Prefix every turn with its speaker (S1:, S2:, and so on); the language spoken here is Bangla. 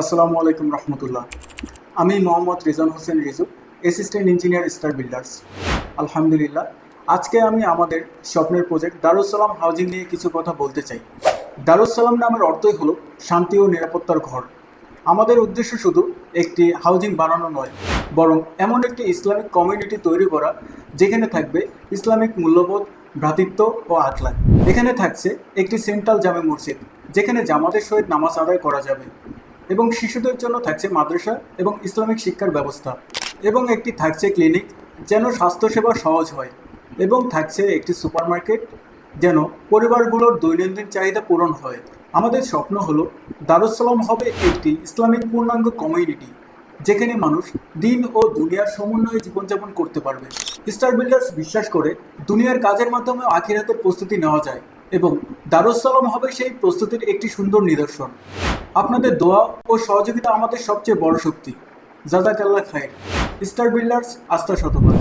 S1: আসসালামু আলাইকুম রহমতুল্লাহ। আমি Mohammad Rizon Hossain Riju assistant engineer star builders আলহামদুলিল্লাহ, আজকে আমি আমাদের স্বপ্নের প্রজেক্ট দারুসালাম হাউজিং নিয়ে কিছু কথা বলতে চাই। দারুসালাম নামের অর্থই হলো শান্তি ও নিরাপত্তার ঘর। আমাদের উদ্দেশ্য শুধু একটি হাউজিং বানানো নয়, বরং এমন একটি ইসলামিক কমিউনিটি তৈরি করা, যেখানে থাকবে ইসলামিক মূল্যবোধ, ভ্রাতৃত্ব ও আখলাক এখানে থাকছে একটি সেন্ট্রাল জামে মসজিদ, যেখানে জামাতের সহিত নামাজ আদায় করা যাবে। এবং শিশুদের জন্য থাকছে মাদ্রাসা এবং ইসলামিক শিক্ষার ব্যবস্থা এবং একটি থাকছে ক্লিনিক যেন স্বাস্থ্যসেবা সহজ হয় এবং থাকছে একটি সুপারমার্কেট যেন পরিবারগুলোর দৈনন্দিন চাহিদা পূরণ হয়। আমাদের স্বপ্ন হলো দারুসালাম হবে একটি ইসলামিক পূর্ণাঙ্গ কমিউনিটি যেখানে মানুষ দিন ও দুনিয়ার সমন্বয়ে জীবনযাপন করতে পারবে। স্টার বিল্ডার্স বিশ্বাস করে, দুনিয়ার কাজের মাধ্যমে আখিরাতের প্রস্তুতি নেওয়া যায় এবং দারুসালাম হবে সেই প্রস্তুতির একটি সুন্দর নিদর্শন। আপনাদের দোয়া ও সহযোগিতা আমাদের সবচেয়ে বড় শক্তি। জাজাকাল্লা খায়ের স্টার বিল্ডার্স, আস্থা শতবার